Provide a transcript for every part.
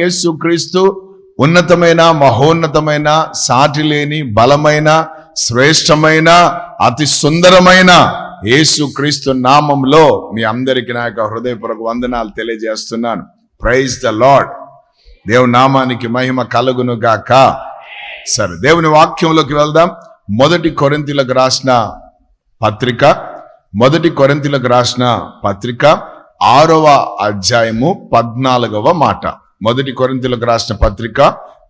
యేసు క్రీస్తు ఉన్నతమైన మహోన్నతమైన సాటి లేని బలమైన శ్రేష్టమైన అతి సుందరమైన యేసు క్రీస్తు నామంలో మీ అందరికి నా యొక్క హృదయపూర్వక వందనాలు తెలియజేస్తున్నాను. ప్రైజ్ ద లార్డ్ దేవుని నామానికి మహిమ కలుగును గాక. సరే దేవుని వాక్యంలోకి వెళ్దాం. మొదటి కొరింతీలకు రాసిన పత్రిక మొదటి కొరింతీలకు రాసిన పత్రిక ఆరవ అధ్యాయము పద్నాలుగవ మాట. మొదటి కొరింతీలకు రాసిన పత్రిక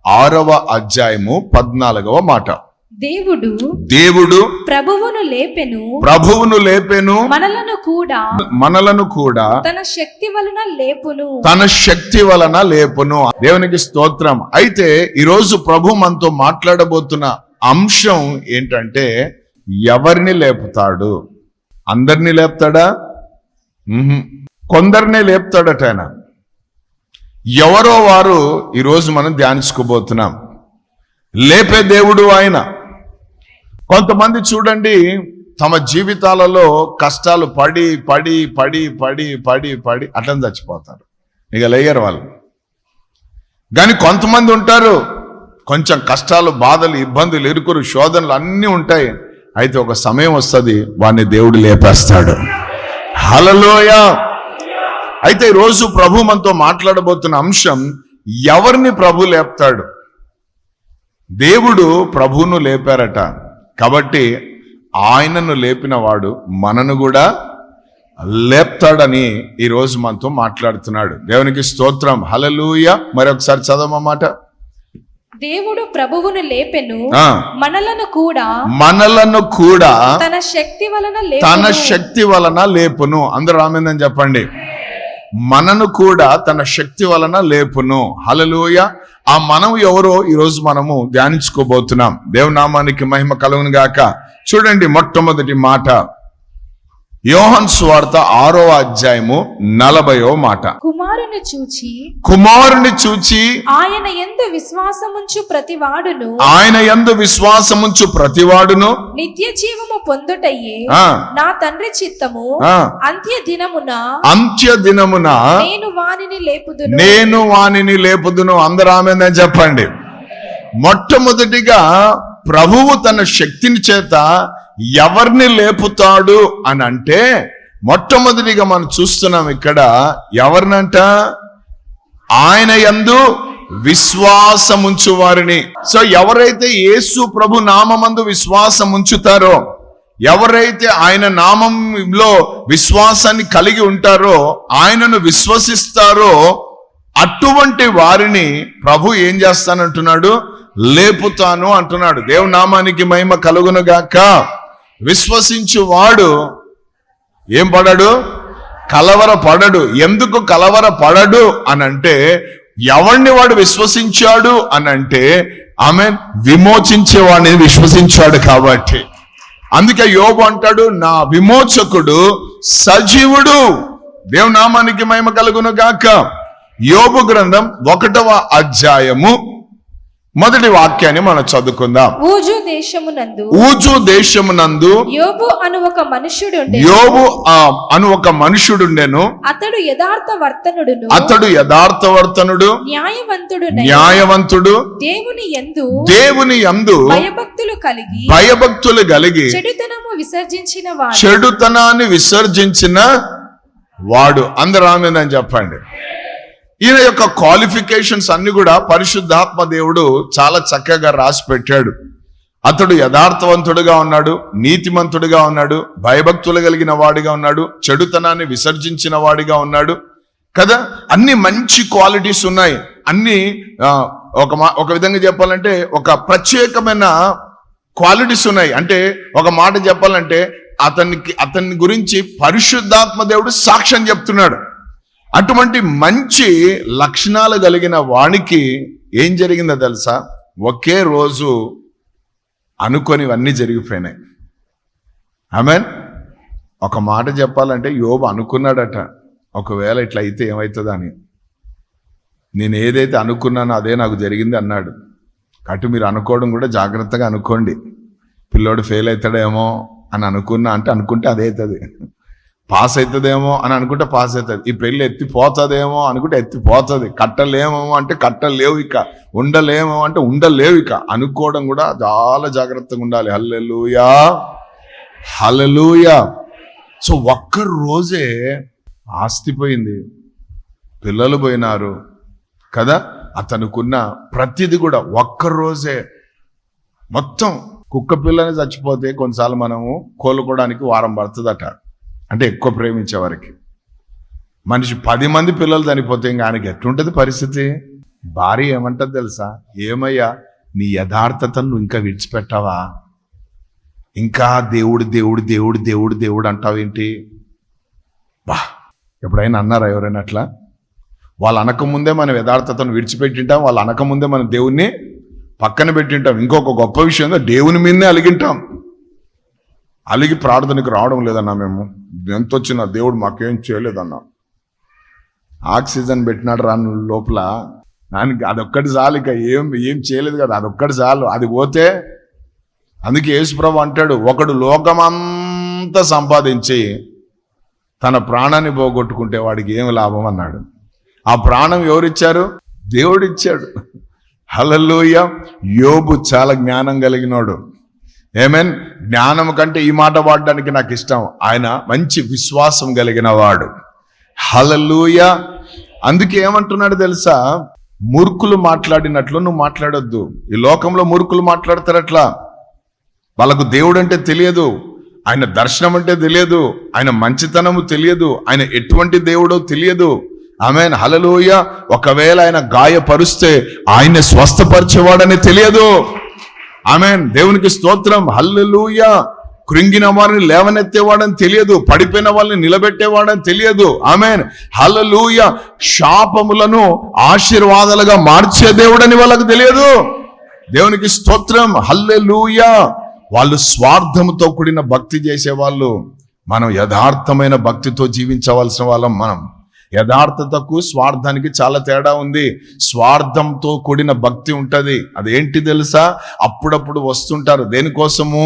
ఆరవ అధ్యాయము పద్నాలుగవ మాట. దేవుడు దేవుడు ప్రభువును లేపెను ప్రభువును లేపెను మనలను కూడా మనలను కూడా తన శక్తి వలన లేపును. తన శక్తి వలన లేపును. దేవునికి స్తోత్రం. అయితే ఈరోజు ప్రభు మనతో మాట్లాడబోతున్న అంశం ఏంటంటే ఎవరిని లేపుతాడు? అందరినీ లేపుతాడా. కొందరినే లేపుతాడట ఆయన. ఎవరో వారు ఈరోజు మనం ధ్యానించుకోబోతున్నాం. లేపే దేవుడు ఆయన. కొంతమంది చూడండి తమ జీవితాలలో కష్టాలు పడి పడి పడి పడి పడి పడి అట్లని చచ్చిపోతారు. ఇక లేయరు వాళ్ళు. కానీ కొంతమంది ఉంటారు కొంచెం కష్టాలు బాధలు ఇబ్బందులు ఇరుకురు శోధనలు అన్నీ ఉంటాయి. అయితే ఒక సమయం వస్తుంది వాడిని దేవుడు లేపేస్తాడు. హలలోయ అయితే ఈరోజు ప్రభు మనతో మాట్లాడబోతున్న అంశం ఎవరిని ప్రభు లేపుతాడు? దేవుడు ప్రభువును లేపారట. కాబట్టి ఆయనను లేపిన వాడు మనను కూడా లేపుతాడని ఈరోజు మనతో మాట్లాడుతున్నాడు. దేవునికి స్తోత్రం. హలలుయ మరొకసారి చదవమాట దేవుడు ప్రభువును లేపెను. మనలను కూడా మనలను కూడా తన శక్తి వలన తన శక్తి వలన లేపును. అందరూ ఆమెందని చెప్పండి. మనను కూడా తన శక్తి వలన లేపును. హలలోయ ఆ మనం ఎవరో ఈరోజు మనము ధ్యానించుకోబోతున్నాం. దేవనామానికి మహిమ కలుగును గాక. చూడండి మొట్టమొదటి మాట. యోహన్ స్వార్త ఆరో అధ్యాయము నలభయో మాట. కుమారుని చూచి కుమారుని చూచి ఆయన ఎందు విశ్వాసముంచు ప్రతివాడును ఆయన యందు విశ్వాసముంచు ప్రతివాడును నిత్య జీవము పొందుటయ్యే నా తండ్రి చిత్తము. ఆ అంత్య దినమున అంత్య దినమున నేను వానిని లేపుదును. నేను వానిని లేపుదును. అందరూ ఆమెందని చెప్పండి. మొట్టమొదటిగా ప్రభువు తన శక్తిని చేత ఎవరిని లేపుతాడు అని అంటే మొట్టమొదటిగా మనం చూస్తున్నాం ఇక్కడ ఎవరినంట? ఆయన యందు విశ్వాసముంచు వారిని. సో ఎవరైతే యేసు ప్రభు నామందు విశ్వాసం ఉంచుతారో ఎవరైతే ఆయన నామంలో విశ్వాసాన్ని కలిగి ఉంటారో ఆయనను విశ్వసిస్తారో అటువంటి వారిని ప్రభు ఏం చేస్తానంటున్నాడు? లేపుతాను అంటున్నాడు. దేవు నామానికి మహిమ కలుగునుగాక. విశ్వసించువాడు ఏం పడడు? కలవర పడడు ఎందుకు కలవర పడడు అని అంటే ఎవరిని వాడు విశ్వసించాడు అని అంటే ఆమె విమోచించేవాడిని విశ్వసించాడు కాబట్టి. అందుకే యోగు అంటాడు నా విమోచకుడు సజీవుడు. దేవునామానికి మహిమ కలుగును గాక. యోగు గ్రంథం ఒకటవ అధ్యాయము మొదటి వాక్యాన్ని మనం చదువుకుందాం. ఊజు దేశమునందు ఊజు దేశమునందు యోబు అను ఒక మనుష్యుడు యోబు ఆ, అను ఒక మనుషుడుండెను అతడు యథార్థ వర్తనుడును అతడు యథార్థవర్తనుడు న్యాయవంతుడు న్యాయవంతుడు దేవుని ఎందు దేవుని యందు భయభక్తులు కలిగి భయభక్తులు కలిగి చెడుతనము విసర్జించిన వాడు. చెడుతనాన్ని విసర్జించిన వాడు. అందరూ ఆమెందని చెప్పండి. ఈయన యొక్క క్వాలిఫికేషన్స్ అన్ని కూడా పరిశుద్ధాత్మ దేవుడు చాలా చక్కగా రాసి పెట్టాడు. అతడు యథార్థవంతుడుగా ఉన్నాడు నీతిమంతుడుగా ఉన్నాడు భయభక్తులు కలిగిన వాడిగా ఉన్నాడు చెడుతనాన్ని విసర్జించిన వాడిగా ఉన్నాడు. కదా? అన్ని మంచి క్వాలిటీస్ ఉన్నాయి. అన్ని ఒక మా- ఒక విధంగా చెప్పాలంటే ఒక ప్రత్యేకమైన క్వాలిటీస్ ఉన్నాయి. అంటే ఒక మాట చెప్పాలంటే అతనికి అతని గురించి పరిశుద్ధాత్మ దేవుడు సాక్ష్యం చెప్తున్నాడు. అటువంటి మంచి లక్షణాలు కలిగిన వానికి ఏం జరిగిందో తెలుసా? ఒకే రోజు అనుకొనివన్నీ జరిగిపోయినాయి. ఆమెన్ ఒక మాట చెప్పాలంటే యోబు అనుకున్నాడట ఒకవేళ ఇట్లా అయితే ఏమవుతుందా అని నేను ఏదైతే అనుకున్నానో అదే నాకు జరిగింది అన్నాడు. అటు మీరు అనుకోవడం కూడా జాగ్రత్తగా అనుకోండి. పిల్లోడు ఫెయిల్ అవుతాడేమో అని అనుకున్నా అంటే అనుకుంటే అదే అవుతుంది. పాస్ అవుతుందేమో అని అనుకుంటే పాస్ అవుతుంది. ఈ పెళ్ళి ఎత్తిపోతుందేమో అనుకుంటే ఎత్తిపోతుంది. కట్టలేమో అంటే కట్టలేవు ఇక. ఉండలేమో అంటే ఉండలేవు ఇక. అనుకోవడం కూడా చాలా జాగ్రత్తగా ఉండాలి. హల్లెలుయా. హలలుయా సో ఒక్క రోజే ఆస్తి పోయింది. పిల్లలు పోయినారు. కదా? అతనుకున్న ప్రతిది కూడా ఒక్క రోజే. మొత్తం కుక్క పిల్లని చచ్చిపోతే కొన్నిసార్లు మనము కోలుకోవడానికి వారం పడుతుందట. అంటే ఎక్కువ ప్రేమించే వారికి. మనిషి పది మంది పిల్లలు చనిపోతే ఇంకా ఆయనకి ఎట్లుంటుంది పరిస్థితి? భార్య ఏమంటది తెలుసా? ఏమయ్యా నీ యథార్థతను నువ్వు ఇంకా విడిచిపెట్టావా? ఇంకా దేవుడు దేవుడు దేవుడు దేవుడు దేవుడు అంటావేంటి బా! ఎప్పుడైనా అన్నారా ఎవరైనా అట్లా? వాళ్ళు అనకముందే మనం యథార్థతను విడిచిపెట్టింటాం వాళ్ళు అనకముందే మనం దేవుణ్ణి పక్కన పెట్టింటాం. ఇంకొక గొప్ప విషయంగా దేవుని మీదనే అలిగింటాం. అలిగి ప్రార్థనకు రావడం లేదన్నా మేము. ఎంత వచ్చినా దేవుడు మాకేం చేయలేదన్నా. ఆక్సిజన్ పెట్టినాడు రాను లోపల. దానికి అదొక్కటి చాలు ఇక ఏం ఏం చేయలేదు కదా. అదొక్కటి చాలు. అది పోతే అందుకే యేసుప్రభు అంటాడు ఒకడు లోకమంతా సంపాదించి తన ప్రాణాన్ని పోగొట్టుకుంటే వాడికి ఏం లాభం? అన్నాడు. ఆ ప్రాణం ఎవరిచ్చారు? దేవుడిచ్చాడు. హలలోయ యోబు చాలా జ్ఞానం కలిగినోడు. ఏమేన్ జ్ఞానం కంటే ఈ మాట వాడడానికి నాకు ఇష్టం. ఆయన మంచి విశ్వాసం కలిగిన వాడు. హలలుయ అందుకే ఏమంటున్నాడు తెలుసా? మూర్ఖులు మాట్లాడినట్లు నువ్వు మాట్లాడొద్దు. ఈ లోకంలో మూర్ఖులు మాట్లాడతారు అట్లా వాళ్ళకు దేవుడు అంటే తెలియదు. ఆయన దర్శనం అంటే తెలియదు. ఆయన మంచితనము తెలియదు. ఆయన ఎటువంటి దేవుడో తెలియదు. ఆమెన్ హలలోయ ఒకవేళ ఆయన గాయపరుస్తే ఆయన్ని స్వస్థపరిచేవాడని తెలియదు. ఆమెన్. దేవునికి స్తోత్రం. హల్లెలూయ. కృంగిన వారిని లేవనెత్తేవాడని తెలియదు. పడిపోయిన వాళ్ళని నిలబెట్టేవాడని తెలియదు. ఆమెన్. హల్లెలూయ. శాపములను ఆశీర్వాదాలుగా మార్చే దేవుడని వాళ్ళకు తెలియదు. దేవునికి స్తోత్రం. హల్లెలూయ. వాళ్ళు స్వార్థముతో కూడిన భక్తి చేసేవాళ్ళు. మనం యథార్థమైన భక్తితో జీవించవలసిన వాళ్ళం మనం. యథార్థతకు స్వార్థానికి చాలా తేడా ఉంది. స్వార్థంతో కూడిన భక్తి ఉంటుంది. అదేంటి తెలుసా? అప్పుడప్పుడు వస్తుంటారు. దేనికోసము?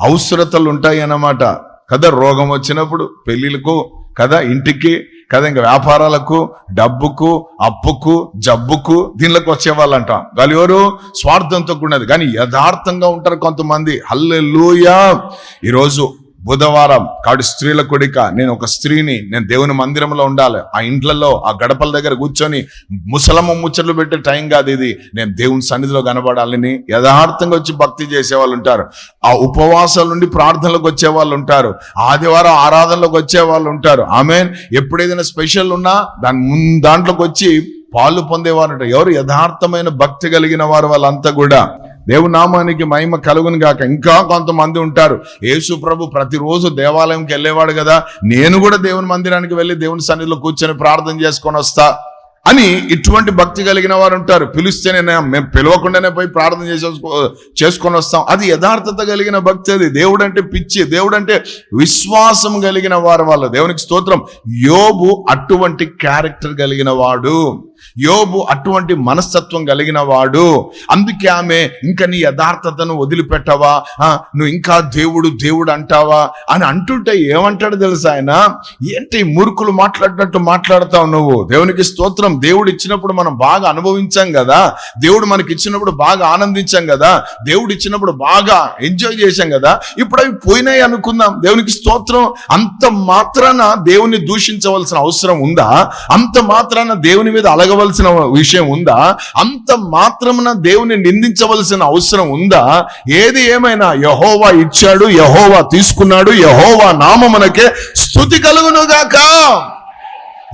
అవసరతలు ఉంటాయి అన్నమాట కదా రోగం వచ్చినప్పుడు పెళ్ళిళ్ళకు కదా ఇంటికి కదా ఇంకా వ్యాపారాలకు డబ్బుకు అప్పుకు జబ్బుకు దీనిలోకి వచ్చేవాళ్ళంట. వాళ్ళు ఎవరు? స్వార్థంతో కూడినది. కానీ యథార్థంగా ఉంటారు కొంతమంది. హల్లెలూయా! ఈరోజు బుధవారం కాడు స్త్రీల కొడిక నేను ఒక స్త్రీని నేను దేవుని మందిరంలో ఉండాలి. ఆ ఇంట్లలో ఆ గడపల దగ్గర కూర్చొని ముసలమ్మ ముచ్చట్లు పెట్టే టైం కాదు ఇది. నేను దేవుని సన్నిధిలో కనబడాలని యథార్థంగా వచ్చి భక్తి చేసే వాళ్ళు ఉంటారు. ఆ ఉపవాసాల నుండి ప్రార్థనలకు వచ్చే వాళ్ళు ఉంటారు. ఆదివారం ఆరాధనలోకి వచ్చే వాళ్ళు ఉంటారు. ఆమె ఎప్పుడేదైనా స్పెషల్ ఉన్నా దాని ముందు దాంట్లోకి వచ్చి పాలు పొందేవారు ఎవరు యథార్థమైన భక్తి కలిగిన వారు వాళ్ళంతా కూడా. దేవునామానికి మహిమ కలుగును గాక. ఇంకా కొంతమంది ఉంటారు. యేసు ప్రభు ప్రతిరోజు దేవాలయంకి వెళ్ళేవాడు కదా. నేను కూడా దేవుని మందిరానికి వెళ్ళి దేవుని సన్నిధిలో కూర్చొని ప్రార్థన చేసుకొని వస్తా అని ఇటువంటి భక్తి కలిగిన వారు ఉంటారు. పిలిస్తేనే మేము పిలవకుండానే పోయి ప్రార్థన చేసేసుకో చేసుకొని వస్తాం. అది యథార్థత కలిగిన భక్తి అది. దేవుడు అంటే పిచ్చి దేవుడు అంటే విశ్వాసం కలిగిన వారు వాళ్ళు. దేవునికి స్తోత్రం. యోబు అటువంటి క్యారెక్టర్ కలిగిన వాడు. యోబు అటువంటి మనస్తత్వం కలిగిన వాడు. అందుకే ఆమె ఇంకా నీ యథార్థతను వదిలిపెట్టవా? ఆ, నువ్వు ఇంకా దేవుడు దేవుడు అంటావా? అని అంటుంటే ఏమంటాడు తెలుసా ఆయన? ఏంటి మురుకులు మాట్లాడినట్టు మాట్లాడతావు నువ్వు? దేవునికి స్తోత్రం. దేవుడు ఇచ్చినప్పుడు మనం బాగా అనుభవించాం కదా. దేవుడు మనకి ఇచ్చినప్పుడు బాగా ఆనందించాం కదా. దేవుడు ఇచ్చినప్పుడు బాగా ఎంజాయ్ చేశాం కదా. ఇప్పుడు అవి పోయినాయి అనుకుందాం. దేవునికి స్తోత్రం. అంత మాత్రాన దేవుని దూషించవలసిన అవసరం ఉందా? అంత మాత్రాన దేవుని మీద అలగ అలగవలసిన విషయం ఉందా? అంత మాత్రమున దేవుని నిందించవలసిన అవసరం ఉందా? ఏది ఏమైనా యహోవా ఇచ్చాడు యహోవా తీసుకున్నాడు యహోవా నామమునకే స్థుతి కలుగునుగాక.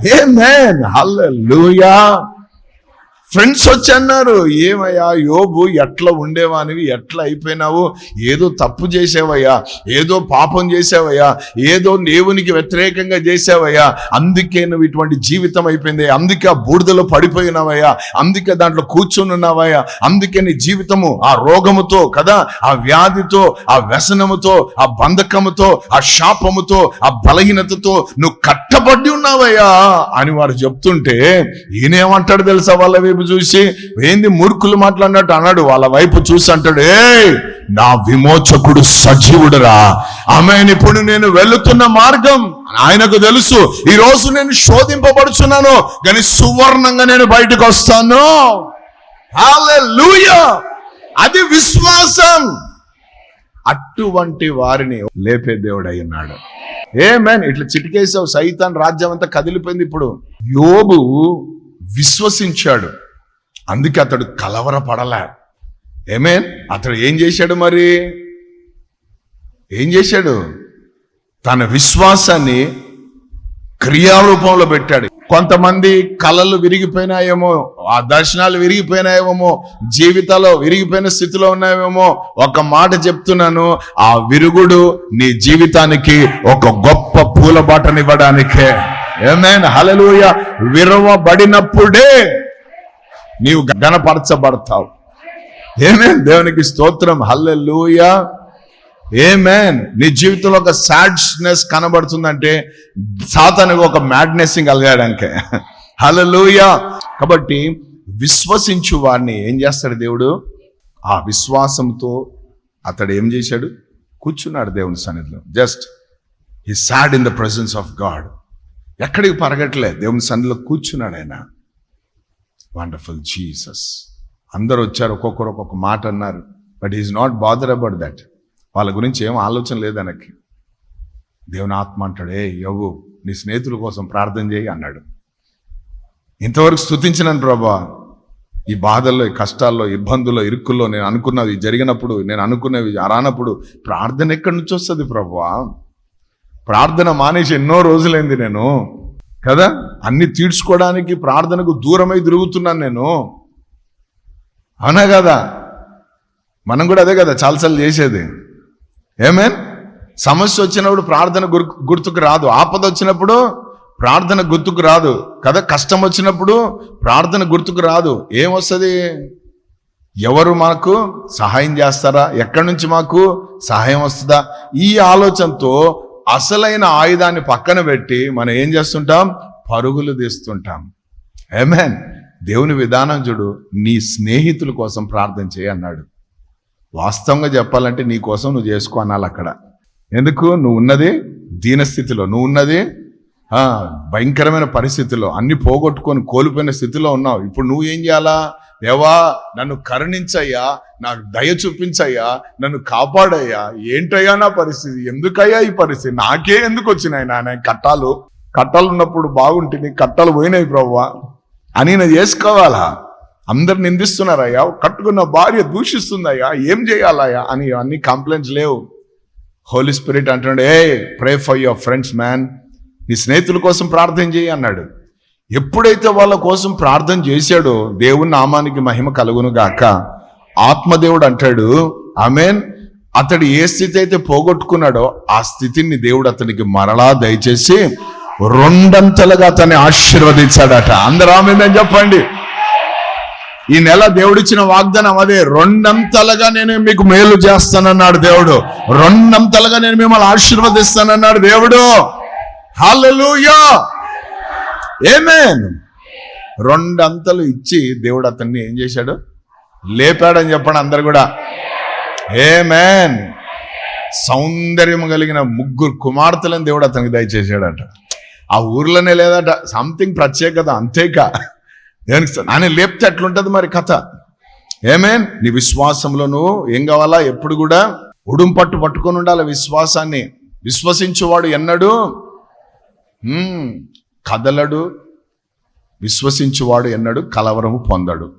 ఏ మేన్ Hallelujah. ఫ్రెండ్స్ వచ్చి అన్నారు ఏమయ్యా యోబు ఎట్లా ఉండేవానివి? ఎట్లా అయిపోయినావు? ఏదో తప్పు చేసావయ్యా. ఏదో పాపం చేసావయ్యా. ఏదో దేవునికి వ్యతిరేకంగా చేసావయ్యా. అందుకే నువ్వు ఇటువంటి జీవితం అయిపోయింది. అందుకే ఆ బూడిదలో పడిపోయినావయ్యా. అందుకే దాంట్లో కూర్చొని ఉన్నావయ్యా. అందుకే నీ జీవితము ఆ రోగముతో కదా ఆ వ్యాధితో ఆ వ్యసనముతో ఆ బంధకముతో ఆ శాపముతో ఆ బలహీనతతో నువ్వు కట్టబడి ఉన్నావయ్యా అని వారు చెప్తుంటే ఈయనేమంటాడు తెలుసా వాళ్ళవి వైపు చూసి ఏంది మూర్ఖులు మాట్లాడినట్టు? అన్నాడు. వాళ్ళ వైపు చూసి అంటాడు ఏ నా విమోచకుడు సజీవుడురా. ఆమె ఇప్పుడు నేను వెళుతున్న మార్గం. ఆయనకు తెలుసు ఈ రోజు నేను శోధింపబడుచున్నాను కానీ సువర్ణంగా నేను బయటకు వస్తాను. అది విశ్వాసం. అటువంటి వారిని లేపే దేవుడు అయి ఉన్నాడు. ఏ మ్యాన్ ఇట్లా చిటికేసావు సైతాన్ రాజ్యం అంతా కదిలిపోయింది ఇప్పుడు. యోబు విశ్వసించాడు. అందుకే అతడు కలవరపడలే. ఏమేన్? అతడు ఏం చేశాడు మరి? ఏం చేశాడు? తన విశ్వాసాన్ని క్రియారూపంలో పెట్టాడు. కొంతమంది కళలు విరిగిపోయినాయేమో ఆ దర్శనాలు విరిగిపోయినాయేమో జీవితాలు విరిగిపోయిన స్థితిలో ఉన్నాయేమో ఒక మాట చెప్తున్నాను ఆ విరుగుడు నీ జీవితానికి ఒక గొప్ప పూల బాటనివ్వడానికే ఏమైనా? హలలుయ విరవబడినప్పుడే నీవు గణపరచబడతావు. ఏమేం దేవునికి స్తోత్రం. హల్లెలూయ ఏమేన్ నీ జీవితంలో ఒక సాడ్నెస్ కనబడుతుందంటే సాతానికి ఒక మ్యాడ్నెస్సింగ్ కలిగాడానికే హలలుయ కాబట్టి విశ్వసించు వాడిని ఏం చేస్తాడు దేవుడు? ఆ విశ్వాసంతో అతడు ఏం చేశాడు? కూర్చున్నాడు దేవుని సన్నిధిలో. Just he sat in the presence of God ఎక్కడికి పరగట్లే? దేవుని సన్నిధిలో కూర్చున్నాడు ఆయన. వండర్ఫుల్ జీసస్ అందరు వచ్చారు ఒక్కొక్కరు ఒక్కొక్క మాట అన్నారు. But is not bother about that వాళ్ళ గురించి ఏం ఆలోచన లేదు వెనక్కి దేవుని ఆత్మ అంటాడు ఏ యవ్వు నీ స్నేహితుల కోసం ప్రార్థన చేయి అన్నాడు. ఇంతవరకు స్థుతించినాను ప్రభా. ఈ బాధల్లో ఈ కష్టాల్లో ఇబ్బందుల్లో ఇరుక్కుల్లో నేను అనుకున్నది జరిగినప్పుడు నేను అనుకున్నవి రానప్పుడు ప్రార్థన ఎక్కడి నుంచి వస్తుంది ప్రభా? ప్రార్థన మానేసి ఎన్నో రోజులైంది నేను. కదా? అన్ని తీర్చుకోవడానికి ప్రార్థనకు దూరమై తిరుగుతున్నాను నేను. అవునా కదా? మనం కూడా అదే కదా చాలాసార్లు చేసేది. ఏమేన్ సమస్య వచ్చినప్పుడు ప్రార్థన గుర్తుకు రాదు. ఆపద వచ్చినప్పుడు ప్రార్థన గుర్తుకు రాదు. కదా? కష్టం వచ్చినప్పుడు ప్రార్థన గుర్తుకు రాదు. ఏమొస్తుంది? ఎవరు మాకు సహాయం చేస్తారా? ఎక్కడి నుంచి మాకు సహాయం వస్తుందా? ఈ ఆలోచనతో అసలైన ఆయుధాన్ని పక్కన పెట్టి మనం ఏం చేస్తుంటాం? పరుగులు తీస్తుంటాం. ఏమేన్ దేవుని విధానం చూడు నీ స్నేహితుల కోసం ప్రార్థన చేయి అన్నాడు. వాస్తవంగా చెప్పాలంటే నీ కోసం నువ్వు చేసుకో అనాలి అక్కడ. ఎందుకు? నువ్వు ఉన్నది దీనస్థితిలో నువ్వు ఉన్నది భయంకరమైన పరిస్థితిలో. అన్ని పోగొట్టుకొని కోల్పోయిన స్థితిలో ఉన్నావు. ఇప్పుడు నువ్వు ఏం చేయాలా? దేవా నన్ను కరుణించయ్యా నాకు దయ చూపించయ్యా నన్ను కాపాడయ్యా. ఏంటయ్యా నా పరిస్థితి? ఎందుకయ్యా ఈ పరిస్థితి? నాకే ఎందుకు వచ్చినాయి నాయన? కట్టాలు కట్టాలు ఉన్నప్పుడు బాగుంటుంది కట్టాలు పోయినాయి ప్రవ్వా. అని నేను చేసుకోవాలా? అందరు నిందిస్తున్నారయ్యా కట్టుకున్న భార్య దూషిస్తుందయ్యా ఏం చేయాలయ్యా అని అన్ని కంప్లైంట్స్ లేవు. హోలీ స్పిరిట్ అంటున్నాడు a pray for your friends man నీ స్నేహితుల కోసం ప్రార్థన చేయి అన్నాడు. ఎప్పుడైతే వాళ్ళ కోసం ప్రార్థన చేశాడో దేవుని నామానికి మహిమ కలుగును గాక. ఆత్మదేవుడు అంటాడు ఆమెన్. అతడు ఏ స్థితి అయితే పోగొట్టుకున్నాడో ఆ స్థితిని దేవుడు అతనికి మరలా దయచేసి రెండంతలుగా అతన్ని ఆశీర్వదించాడట. అందరూ ఆమెదని చెప్పండి. ఈ నెల దేవుడిచ్చిన వాగ్దానం అదే రెండంతలుగా నేను మీకు మేలు చేస్తానన్నాడు దేవుడు. రెండంతలుగా నేను మిమ్మల్ని ఆశీర్వదిస్తానన్నాడు దేవుడు. హల్లెలూయా! ఏమేన్ రెండంతలు ఇచ్చి దేవుడు అతన్ని ఏం చేశాడు? లేపాడని చెప్పండి అందరు కూడా. ఏమేన్ సౌందర్యం కలిగిన ముగ్గురు కుమార్తెలను దేవుడు అతనికి దయచేసాడట ఆ ఊర్లోనే లేదట. సంథింగ్ ప్రత్యేకత అంతేకా. దేనికి ఆయన లేపితే అట్లుంటుంది మరి కథ. ఏమేన్ నీ విశ్వాసంలో నువ్వు ఏం కావాలా? ఎప్పుడు కూడా ఉడుం పట్టు పట్టుకొని ఉండాలి విశ్వాసాన్ని. విశ్వసించువాడు ఎన్నడు? Hmm. కదలడు విశ్వసించువాడు ఎన్నడు కలవరము పొందడు.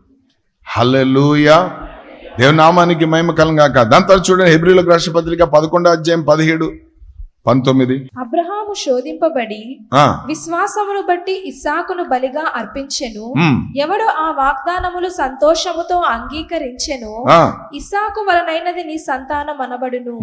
హల్లెలూయా. దేవనామానికి నామానికి మహిమ కలంగాక. దాని తర్వాత చూడండి హెబ్రిలకు రాష్ట్రపత్రిక పదకొండో అధ్యాయం పదిహేడు. పంతొమ్మిది. అబ్రహాము శోధింపబడి విశ్వాసమును బట్టి ఇస్సాకును బలిగా అర్పించెను. ఎవడు ఆ వాగ్దానములు సంతోషముతో అంగీకరించెను ఇస్సాకు వలనైనది నీ సంతానం అనబడును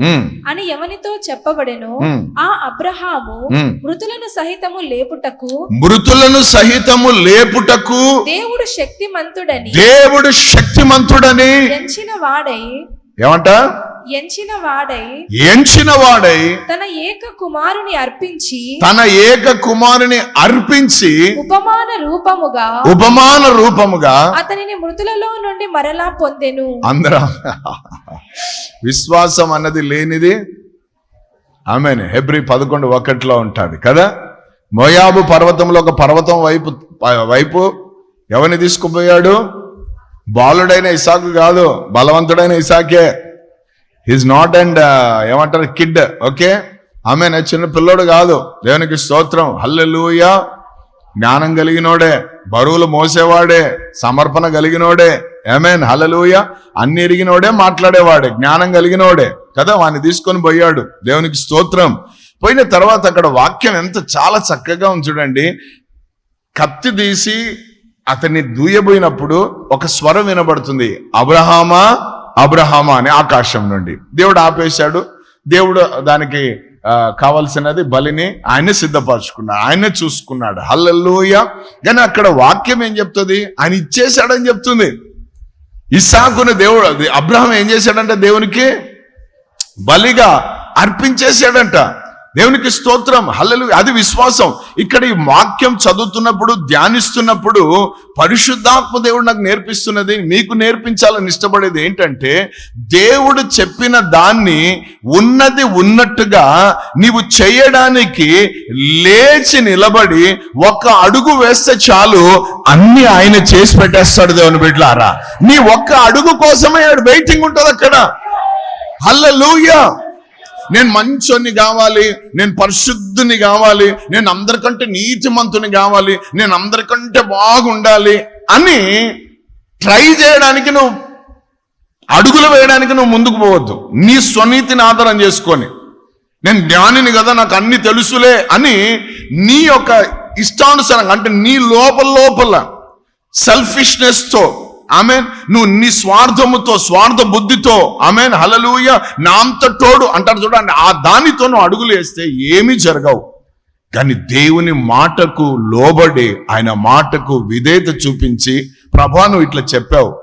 అని ఎవనితో చెప్పబడెను ఆ అబ్రహాము హ్మ్. మృతులను సహితము లేపుటకు మృతులను సహితము లేపుటకు దేవుడు శక్తిమంతుడని దేవుడు శక్తిమంతుడని ఎంచిన వాడై ఏమంట? ఎంచిన వాడై ఎంచిన వాడై తన ఏక కుమారుని అర్పించి తన ఏక కుమారుని అర్పించి ఉపమాన రూపముగా ఉపమాన రూపముగా అతనిని మృతులలో నుండి మరలా పొందెను. అందరం విశ్వాసం అన్నది లేనిది ఆమెను. హెబ్రి పదకొండు ఒకటిలో ఉంటుంది కదా? మోయాబు పర్వతంలో ఒక పర్వతం వైపు వైపు ఎవరిని తీసుకుపోయాడు? బాలుడైన ఇసాకు కాదు బలవంతుడైన ఇసాకే. ఈజ్ నాట్ అండ్ ఏమంటారు కిడ్ ఓకే ఆమె చిన్న పిల్లోడు కాదు. దేవునికి స్తోత్రం. హల్లెలూయ జ్ఞానం కలిగినోడే. బరువులు మోసేవాడే. సమర్పణ కలిగినోడే. ఏమేన్ హలలుయ అన్ని ఎరిగినోడే మాట్లాడేవాడే. జ్ఞానం కలిగినోడే. కదా వాడిని తీసుకొని పోయాడు. దేవునికి స్తోత్రం. పోయిన తర్వాత అక్కడ వాక్యం ఎంత చాలా చక్కగా ఉంది చూడండి. కత్తి తీసి అతన్ని దూయబోయినప్పుడు ఒక స్వరం వినబడుతుంది. అబ్రహామా అబ్రహామా అని ఆకాశం నుండి. దేవుడు ఆపేశాడు. దేవుడు దానికి కావలసినది బలిని ఆయన సిద్ధపరచుకున్నాడు. ఆయనే చూసుకున్నాడు. హల్లల్లోయ కానీ అక్కడ వాక్యం ఏం చెప్తుంది? ఆయన ఇచ్చేశాడని చెప్తుంది. ఇసాకుని దేవుడు అబ్రహం ఏం చేశాడంటే దేవునికి? బలిగా అర్పించేశాడంట. దేవునికి స్తోత్రం. హల్లలు అది విశ్వాసం. ఇక్కడ ఈ వాక్యం చదువుతున్నప్పుడు ధ్యానిస్తున్నప్పుడు పరిశుద్ధాత్మ దేవుడు నాకు నేర్పిస్తున్నది మీకు నేర్పించాలని ఇష్టపడేది ఏంటంటే దేవుడు చెప్పిన దాన్ని ఉన్నది ఉన్నట్టుగా నీవు చేయడానికి లేచి నిలబడి ఒక అడుగు వేస్తే చాలు అన్ని ఆయన చేసి పెట్టేస్తాడు దేవుని బిడ్లారా నీ ఒక్క అడుగు కోసమే వెయిటింగ్ ఉంటుంది అక్కడ. హల్లెలూయా. నేను మంచోని కావాలి నేను పరిశుద్ధుని కావాలి నేను అందరికంటే నీతిమంతుని కావాలి నేను అందరికంటే బాగుండాలి అని ట్రై చేయడానికి నువ్వు అడుగులు వేయడానికి నువ్వు ముందుకు పోవద్దు. నీ స్వనీతిని ఆధారం చేసుకొని. నేను జ్ఞానిని కదా నాకు అన్ని తెలుసులే అని నీ యొక్క ఇష్టానుసారంగా అంటే నీ లోపల లోపల సెల్ఫిష్నెస్తో ఆమె నువ్వు నీ స్వార్థముతో స్వార్థ బుద్ధితో ఆమెన్ హలలుయ నా అంత తోడు అంటారు చూడండి ఆ దానితో నువ్వు అడుగులు వేస్తే ఏమీ జరగవు. కానీ దేవుని మాటకు లోబడి ఆయన మాటకు విధేయత చూపించి ప్రభా నువ్వు ఇట్లా చెప్పావు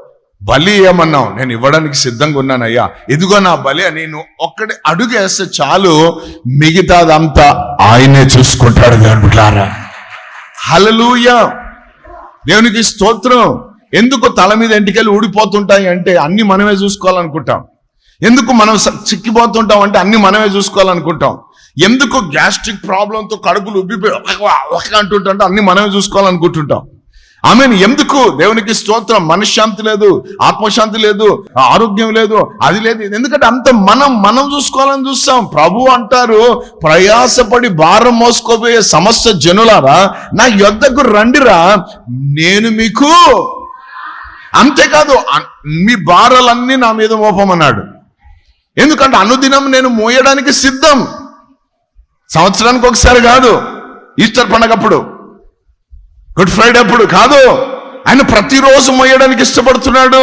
బలి ఏమన్నావు? నేను ఇవ్వడానికి సిద్ధంగా ఉన్నానయ్యా. ఇదిగో నా బలి అని నువ్వు ఒక్కటి అడుగు వేస్తే చాలు మిగతాదంతా ఆయనే చూసుకుంటాడు గనులారా హలలుయ దేవునికి స్తోత్రం. ఎందుకు తల మీద ఎంటికలు ఊడిపోతుంటాయి అంటే అన్ని మనమే చూసుకోవాలనుకుంటాం? ఎందుకు మనం చిక్కిపోతుంటాం అంటే అన్ని మనమే చూసుకోవాలనుకుంటాం? ఎందుకు గ్యాస్ట్రిక్ ప్రాబ్లంతో కడుపులు ఉబ్బిపోయి ఒక- అంటుంటే అన్ని మనమే చూసుకోవాలనుకుంటుంటాం? ఆమె ఎందుకు దేవునికి స్తోత్రం? మనశ్శాంతి లేదు ఆత్మశాంతి లేదు ఆరోగ్యం లేదు అది లేదు. ఎందుకంటే అంత మనం మనం చూసుకోవాలని చూస్తాం. ప్రభు అంటారు ప్రయాసపడి భారం మోసుకోబోయే సమస్త జనులారా నా యొద్దకు రండిరా నేను మీకు అంతేకాదు మీ భారాలన్నీ నా మీద మోపమన్నాడు. ఎందుకంటే అనుదినం నేను మోయడానికి సిద్ధం. సంవత్సరానికి ఒకసారి కాదు ఈస్టర్ పండగప్పుడు గుడ్ ఫ్రైడే అప్పుడు కాదు ఆయన ప్రతిరోజు మోయడానికి ఇష్టపడుతున్నాడు.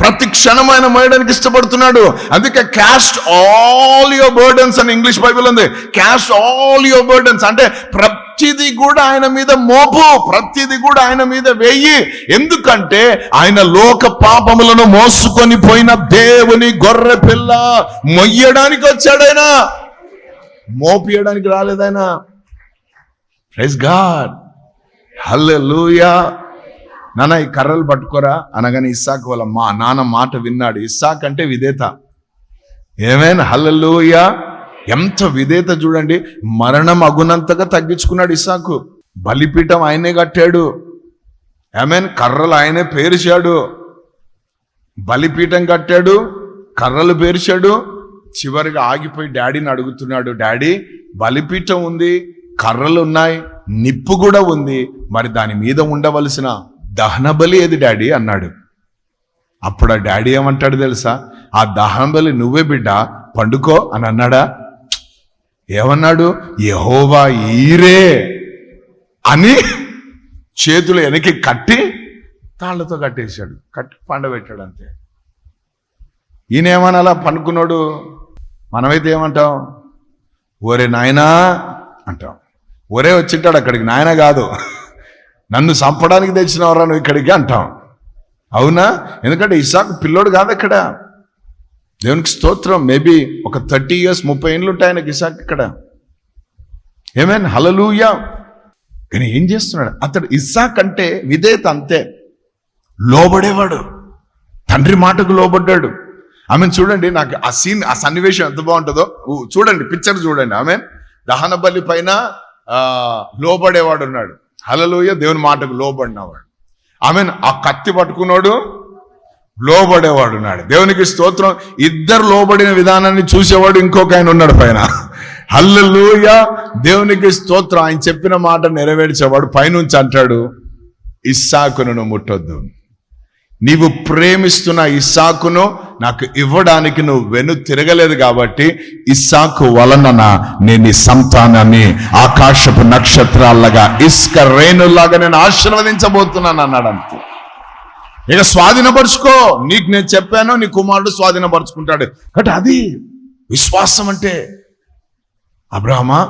ప్రతి క్షణం ఆయన మోయడానికి ఇష్టపడుతున్నాడు. అందుకే క్యాస్ట్ ఆల్ యువర్ బర్డన్స్ అని ఇంగ్లీష్ బైబిల్ ఉంది. క్యాస్ట్ ఆల్ యువర్ బర్డన్స్ అంటే ప్రతిది కూడా ఆయన మీద మోపు ప్రతిది కూడా ఆయన మీద వేయి. ఎందుకంటే ఆయన లోక పాపములను మోసుకొని పోయిన దేవుని గొర్రె పిల్ల మొయ్యడానికి వచ్చాడైనా మోపియడానికి రాలేదాయన ప్రైజ్ గాడ్ హల్లెలూయా నాన్న ఈ కర్రలు పట్టుకోరా అనగానే ఇస్సాక్ వాళ్ళ మా నాన్న మాట విన్నాడు. ఇస్సాక్ అంటే విధేత. ఏమైనా? హల్లెలూయా. ఎంత విధేత చూడండి. మరణం అగునంతగా తగ్గించుకున్నాడు ఇస్సాకు. బలిపీఠం ఆయనే కట్టాడు. ఏమైనా? కర్రలు ఆయనే పేర్చాడు. బలిపీఠం కట్టాడు. కర్రలు పేర్చాడు. చివరిగా ఆగిపోయి డాడీని అడుగుతున్నాడు. డాడీ బలిపీఠం ఉంది కర్రలు ఉన్నాయి నిప్పు కూడా ఉంది. మరి దాని మీద ఉండవలసిన దహనబలి ఏది డాడీ? అన్నాడు. అప్పుడు ఆ డాడీ ఏమంటాడు తెలుసా? ఆ దహనబలి నువ్వే బిడ్డ పండుకో అని అన్నాడా? ఏమన్నాడు? యహోవా ఈరే అని చేతులు వెనక్కి కట్టి తాళ్ళతో కట్టేశాడు. కట్టి పండబెట్టాడు అంతే. ఈయన ఏమనాలా పనుకున్నాడు మనమైతే ఏమంటాం? ఒరే నాయనా అంటాం. ఒరే వచ్చింటాడు అక్కడికి. నాయన కాదు. నన్ను చంపడానికి తెచ్చినవరా నువ్వు ఇక్కడికి అంటాం. అవునా? ఎందుకంటే ఇసాకు పిల్లోడు కాదు అక్కడ దేవునికి స్తోత్రం. మేబీ ఒక థర్టీ ఇయర్స్ ముప్పై ఏళ్ళు ఉంటాయి ఆయనకి ఇసాక్ ఇక్కడ. ఏమేన్? హలలుయా కానీ ఏం చేస్తున్నాడు? అతడు ఇస్సాక్ అంటే విధేయత అంతే. లోబడేవాడు. తండ్రి మాటకు లోబడ్డాడు. ఆమె చూడండి నాకు ఆ సీన్ ఆ సన్నివేశం ఎంత బాగుంటుందో. చూడండి పిక్చర్ చూడండి. ఆమె దహన బలి పైన లోబడేవాడు ఉన్నాడు హలలోయ దేవుని మాటకు లోబడినవాడు. ఆమె ఆ కత్తి పట్టుకున్నాడు లోబడేవాడు ఉన్నాడు దేవునికి స్తోత్రం ఇద్దరు లోబడిన విధానాన్ని చూసేవాడు ఇంకొక ఆయన ఉన్నాడు పైన. హల్లెలూయ దేవునికి స్తోత్రం ఆయన చెప్పిన మాట నెరవేర్చేవాడు. పైనుంచి అంటాడు ఇస్సాకును ముట్టొద్దు. నీవు ప్రేమిస్తున్న ఇస్సాకును నాకు ఇవ్వడానికి నువ్వు వెను తిరగలేదు కాబట్టి ఇస్సాకు వలన నేను ఈ సంతానాన్ని ఆకాశపు నక్షత్రాలగా ఇసుక రేణులాగా నేను ఆశీర్వదించబోతున్నాను అన్నాడు అంతే. ఇక స్వాధీనపరుచుకో. నీకు నేను చెప్పాను నీ కుమారుడు స్వాధీనపరుచుకుంటాడు. కాబట్టి అది విశ్వాసం అంటే. అబ్రహమా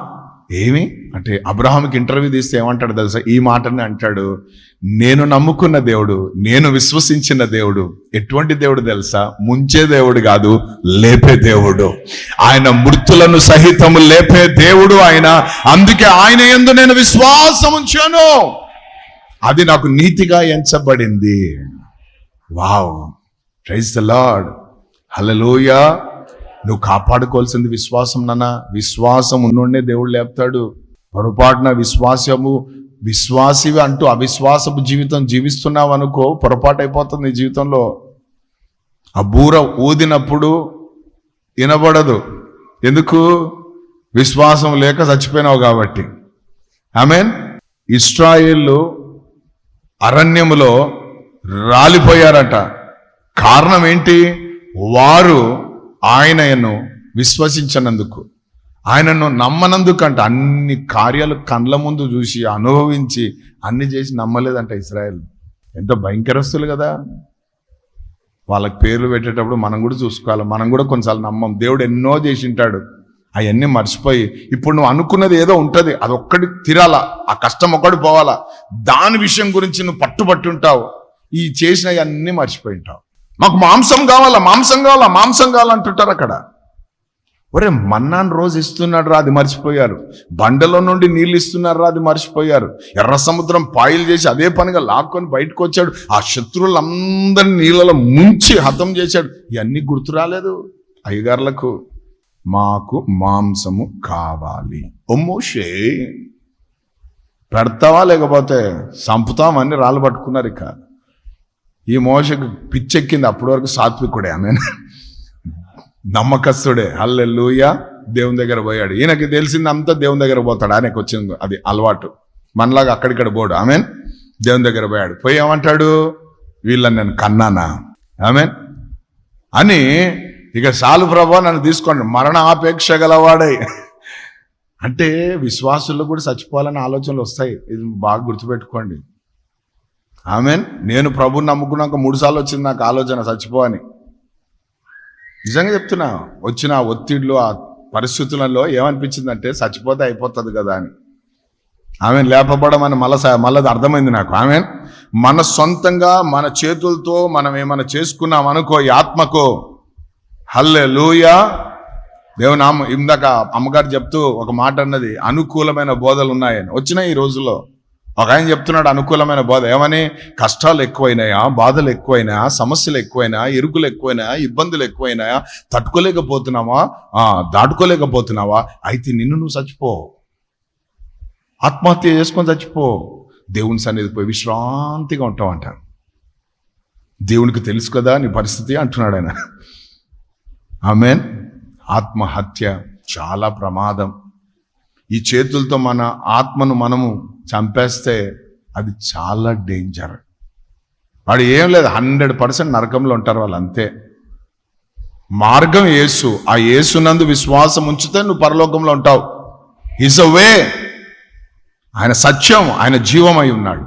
ఏమి? అంటే అబ్రహాంకి ఇంటర్వ్యూ తీస్తే ఏమంటాడు తెలుసా? ఈ మాటని అంటాడు నేను నమ్ముకున్న దేవుడు నేను విశ్వసించిన దేవుడు ఎటువంటి దేవుడు తెలుసా? ముంచే దేవుడు కాదు లేపే దేవుడు. ఆయన మృతులను సహితము లేపే దేవుడు ఆయన. అందుకే ఆయన ఎందు నేను విశ్వాసం ఉంచాను. అది నాకు నీతిగా ఎంచబడింది. Wow. Praise the Lord hallelujah నువ్వు కాపాడుకోవాల్సింది విశ్వాసం నాన్న. విశ్వాసం ఉన్నోడే దేవుడు లేపుతాడు. పొరపాటున విశ్వాసము విశ్వాసివి అంటూ అవిశ్వాసపు జీవితం జీవిస్తున్నావు అనుకో పొరపాటు అయిపోతుంది జీవితంలో. ఆ బూర ఊదినప్పుడు వినబడదు. ఎందుకు? విశ్వాసం లేక చచ్చిపోయినావు కాబట్టి. మీన్ ఇస్రాయేళ్ళు అరణ్యములో రాలిపోయారట. కారణం ఏంటి? వారు ఆయనను విశ్వసించనందుకు ఆయనను నమ్మనందుకంట అన్ని కార్యాలు కండ్ల ముందు చూసి అనుభవించి అన్ని చేసి నమ్మలేదంట ఇస్రాయల్. ఎంత భయంకరస్తులు కదా. వాళ్ళకి పేర్లు పెట్టేటప్పుడు మనం కూడా చూసుకోవాలి మనం కూడా కొన్నిసార్లు నమ్మం. దేవుడు ఎన్నో చేసింటాడు. అవన్నీ మర్చిపోయి ఇప్పుడు నువ్వు అనుకున్నది ఏదో ఉంటుంది అది ఒక్కటి తిరాలా ఆ కష్టం ఒక్కటి పోవాలా. దాని విషయం గురించి నువ్వు పట్టుబట్టి ఉంటావు. ఈ చేసినవి అన్నీ మర్చిపోయి ఉంటావు. మాకు మాంసం కావాలా మాంసం కావాలా మాంసం కావాలంటుంటారు అక్కడ. ఒరే మన్నాను రోజు ఇస్తున్నాడు రా అది మర్చిపోయారు. బండలో నుండి నీళ్ళు ఇస్తున్నారు రా అది మర్చిపోయారు. ఎర్ర సముద్రం పాయిల్ చేసి అదే పనిగా లాక్కొని బయటకు వచ్చాడు. ఆ శత్రువులందరినీ నీళ్ళలో ముంచి హతం చేశాడు. ఇవన్నీ గుర్తు రాలేదు అయ్యగారులకు. మాకు మాంసము కావాలి. ఒమ్మోషే పెడతావా లేకపోతే సంపుతామని రాళ్ళు పట్టుకున్నారు ఇక. ఈ మోసకు పిచ్చెక్కింది అప్పటి వరకు సాత్వికుడే ఆమె నమ్మకస్తుడే. హల్లెలూయ. దేవుని దగ్గర పోయాడు. ఈయనకి తెలిసింది అంతా దేవుని దగ్గర పోతాడు. ఆయనకు వచ్చింది అది అలవాటు. మనలాగా అక్కడిక్కడ పోడు ఆమె దేవుని దగ్గర పోయాడు. పోయి ఏమంటాడు? వీళ్ళని నేను కన్నానా? ఆమెన్. అని ఇక సాలు ప్రభా నన్ను తీసుకోండి మరణ ఆపేక్ష గలవాడై. అంటే విశ్వాసుల్లో కూడా చచ్చిపోవాలనే ఆలోచనలు వస్తాయి. ఇది బాగా గుర్తుపెట్టుకోండి. ఆమెన్. నేను ప్రభుని నమ్ముకున్నాక మూడుసార్లు వచ్చింది నాకు ఆలోచన చచ్చిపోవని. నిజంగా చెప్తున్నా వచ్చిన ఆ ఒత్తిడిలో ఆ పరిస్థితులలో ఏమనిపించిందంటే చచ్చిపోతే అయిపోతుంది కదా అని. ఆమె లేపబడం అని మళ్ళా మళ్ళీ అర్థమైంది నాకు. ఆమె మన సొంతంగా మన చేతులతో మనం ఏమైనా చేసుకున్నాం అనుకో ఈ ఆత్మకు హల్లే లూయా దేవుని అమ్మ ఇందాక అమ్మగారు చెప్తూ ఒక మాట అన్నది అనుకూలమైన బోధలు ఉన్నాయని. వచ్చినాయి ఈ రోజుల్లో. ఒక ఆయన చెప్తున్నాడు అనుకూలమైన బోధ. ఏమని? కష్టాలు ఎక్కువైనాయా? బాధలు ఎక్కువైనా సమస్యలు ఎక్కువైనా ఇరుకులు ఎక్కువైనా ఇబ్బందులు ఎక్కువైనాయా? తట్టుకోలేకపోతున్నావా? దాటుకోలేకపోతున్నావా? అయితే నిన్ను నువ్వు చచ్చిపో. ఆత్మహత్య చేసుకొని చచ్చిపో. దేవుని సన్నిధి పోయి విశ్రాంతిగా ఉంటామంట దేవునికి తెలుసు కదా నీ పరిస్థితి అంటున్నాడు ఆయన. ఆమెన్. ఆత్మహత్య చాలా ప్రమాదం. ఈ చేతులతో మన ఆత్మను మనము చంపేస్తే అది చాలా డేంజర్ వాడు ఏం లేదు హండ్రెడ్ పర్సెంట్ నరకంలో ఉంటారు వాళ్ళు అంతే. మార్గం యేసు ఆ యేసునందు విశ్వాసం ఉంచితే నువ్వు పరలోకంలో ఉంటావు. ఈజ్ అ వే ఆయన సత్యం ఆయన జీవమై ఉన్నాడు.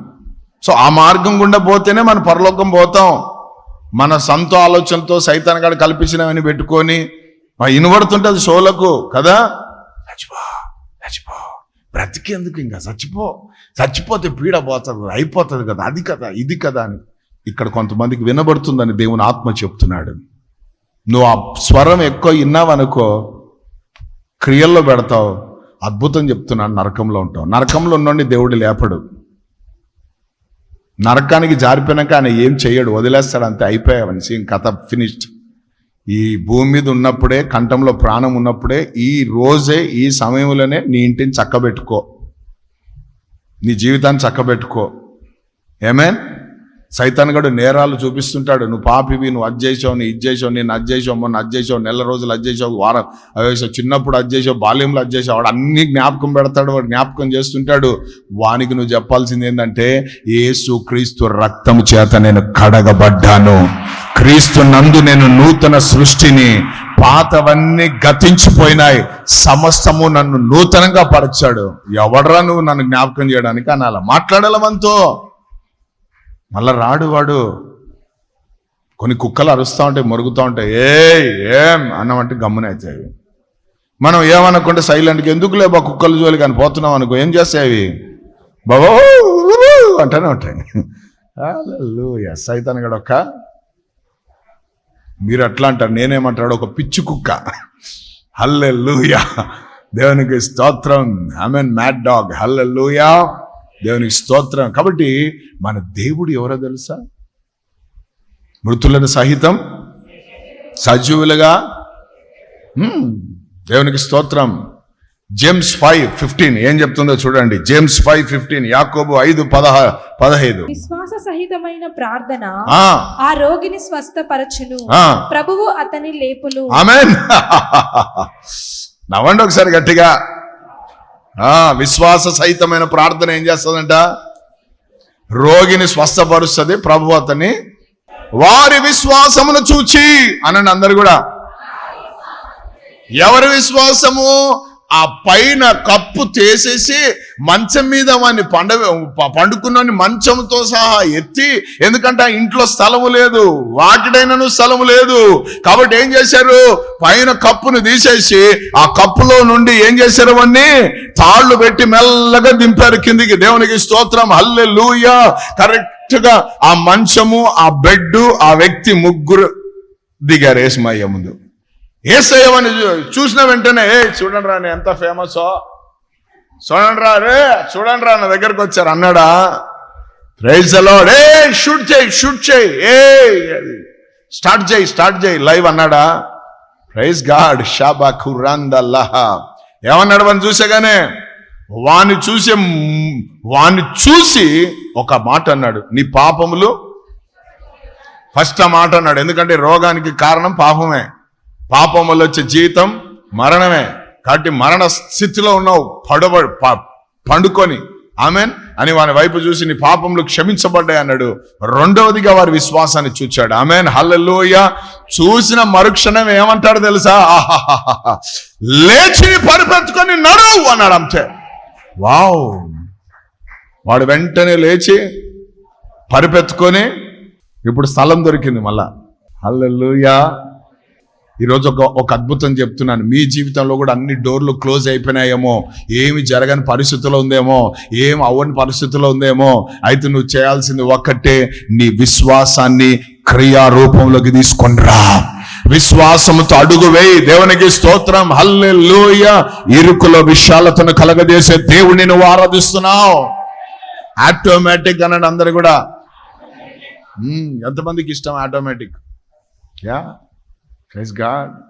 సో ఆ మార్గం గుండా పోతేనే మనం పరలోకం పోతాం. మన సొంత ఆలోచనతో సైతాన్ గారు కల్పించినవని పెట్టుకొని ఇనబడుతుంటే అది షోలకు కదా? చచ్చిపో. బ్రతికేందుకు ఇంకా? చచ్చిపో. చచ్చిపోతే పీడ పోతుంది అయిపోతుంది కదా. అది కదా ఇది కదా అని. ఇక్కడ కొంతమందికి వినబడుతుందని దేవుని ఆత్మ చెప్తున్నాడు. నువ్వు ఆ స్వరం ఎక్కువ విన్నావనుకో క్రియల్లో పెడతావు అద్భుతం చెప్తున్నాను నరకంలో ఉంటావు. నరకంలో ఉన్నోడిని దేవుడు లేపడు. నరకానికి జారిపోయినాక ఆయన ఏం చేయడు. వదిలేస్తాడు అంతే అయిపోయావని. సీన్ కథ ఫినిష్డ్ ఈ భూమి మీద ఉన్నప్పుడే కంఠంలో ప్రాణం ఉన్నప్పుడే ఈ రోజే ఈ సమయంలోనే నీ ఇంటిని చక్కబెట్టుకో. నీ జీవితాన్ని చక్కబెట్టుకో. ఏమేన్ సైతాన్గడు నేరాలు చూపిస్తుంటాడు. నువ్వు పాపివి నువ్వు అది చేసావు నీ ఇది చేసావు నేను అది చేసావు మొన్న అది చేసావు నెల రోజులు అది చేసావు వారం అది చేసావు చిన్నప్పుడు అది చేసావు బాల్యంలో అది చేసావు వాడు అన్ని జ్ఞాపకం పెడతాడు వాడు జ్ఞాపకం చేస్తుంటాడు. వానికి నువ్వు చెప్పాల్సింది ఏంటంటే యేసు క్రీస్తు రక్తము చేత నేను కడగబడ్డాను. క్రీస్తు నందు నేను నూతన సృష్టిని పాతవన్నీ గతించిపోయినాయి. సమస్తము నన్ను నూతనంగా పరచాడు. ఎవడరా నువ్వు నన్ను జ్ఞాపకం చేయడానికి అనాల మాట్లాడాల మనతో? మళ్ళా రాడు వాడు. కొన్ని కుక్కలు అరుస్తూ ఉంటాయి మొరుగుతూ ఉంటాయి ఏ? ఏం అన్నమంటే గమ్మునైతాయి మనం ఏమనుకుంటే సైలెంట్గా ఎందుకు లేబా కుక్కలు జోలి కానీ పోతున్నాం అనుకో ఏం చేస్తాయి అవి? బాబో అంటూనే ఉంటాయి. ఎస్ గడొక్క. మీరు అట్లా అంటారు? నేనేమంటాడు? ఒక పిచ్చి కుక్క. హల్లెలూయా. దేవునికి స్తోత్రం. I mean mad dog hallelujah. దేవునికి స్తోత్రం. కాబట్టి మన దేవుడు ఎవరో తెలుసా? మృతులను సహితం? సజీవులుగా? దేవునికి స్తోత్రం. జేమ్స్ ఫైవ్ ఫిఫ్టీన్ ఏం చెప్తుందో చూడండి. జేమ్స్ ఫైవ్ ఫిఫ్టీన్ యాకోబు ఐదు పదహ పదహైదు. విశ్వాస సహితమైన ప్రార్థన ఆ, రోగిని స్వస్థపరచును. ప్రభువు అతని లేపులు. ఆమెన్. నవ్వండి ఒకసారి గట్టిగా. ఆ విశ్వాస సహితమైన ప్రార్థన ఏం చేస్తుందంట? రోగిని స్వస్థపరుస్తుంది ప్రభు అతని వారి విశ్వాసమును చూచి. అనండి అందరు కూడా. ఎవరి విశ్వాసము? ఆ పైన కప్పు తీసేసి మంచం మీద వాడిని పండ పండుకున్నని మంచంతో సహా ఎత్తి ఎందుకంటే ఆ ఇంట్లో స్థలము లేదు వాటిడైనను స్థలము లేదు. కాబట్టి ఏం చేశారు? పైన కప్పును తీసేసి ఆ కప్పులో నుండి ఏం చేశారు వాడిని తాళ్ళు పెట్టి మెల్లగా దింపారు కిందికి. దేవునికి స్తోత్రం. హల్లె లూయా కరెక్ట్గా ఆ మంచము ఆ బెడ్ ఆ వ్యక్తి ముగ్గురు దిగారు ఏసుమయ్య ముందు. ఏసయ్యమని చూసిన వెంటనే ఏ చూడండి రా ఎంత ఫేమస్ చూడండి రా రే చూడండి రా నా దగ్గరకు వచ్చారు అన్నాడా. ప్రైజ్ అలాడ్ ఏ షూట్ చేయి షూట్ చేయి ఏ స్టార్ట్ చేయి స్టార్ట్ చేయి లైవ్ అన్నాడా. ప్రైజ్ గాడ్ షాబా ఖురాందల్లాహ ఏమన్నాడు వాని చూసేగానే? వాని చూసే వాని చూసి ఒక మాట అన్నాడు నీ పాపములు. ఫస్ట్ ఆ మాట అన్నాడు ఎందుకంటే రోగానికి కారణం పాపమే. పాపం వల్ల వచ్చే జీవితం మరణమే. కాబట్టి మరణ స్థితిలో ఉన్నావు. పడబ ప- పండుకొని. ఆమెన్. అని వాని వైపు చూసి నీ పాపములు క్షమించబడ్డాయి అన్నాడు. రెండవదిగా వారి విశ్వాసాన్ని చూచాడు. ఆమెన్. హల్లెలూయ. చూసిన మరుక్షణం ఏమంటాడు తెలుసా? ఆహాహాహా. లేచి పరిపెత్తుకొని నడవు అన్నాడు అంతే. వావ్. వాడు వెంటనే లేచి పరిపెత్తుకొని ఇప్పుడు స్థలం దొరికింది మళ్ళా. హల్లెలూయా. ఈరోజు ఒక ఒక అద్భుతం చెప్తున్నాను. మీ జీవితంలో కూడా అన్ని డోర్లు క్లోజ్ అయిపోయినాయేమో. ఏమి జరగని పరిస్థితిలో ఉందేమో. ఏం అవ్వని పరిస్థితిలో ఉందేమో. అయితే నువ్వు చేయాల్సింది ఒక్కటే నీ విశ్వాసాన్ని క్రియారూపంలోకి తీసుకొని రా. విశ్వాసముతో అడుగు వేయి. దేవునికి స్తోత్రం. లోయ ఇరుకులో విశాలతను కలగజేసే దేవుడిని నువ్వు ఆరాధిస్తున్నావు. ఆటోమేటిక్ అన్నాడు అందరు కూడా. ఎంతమందికి ఇష్టం ఆటోమేటిక్? యా? Praise God.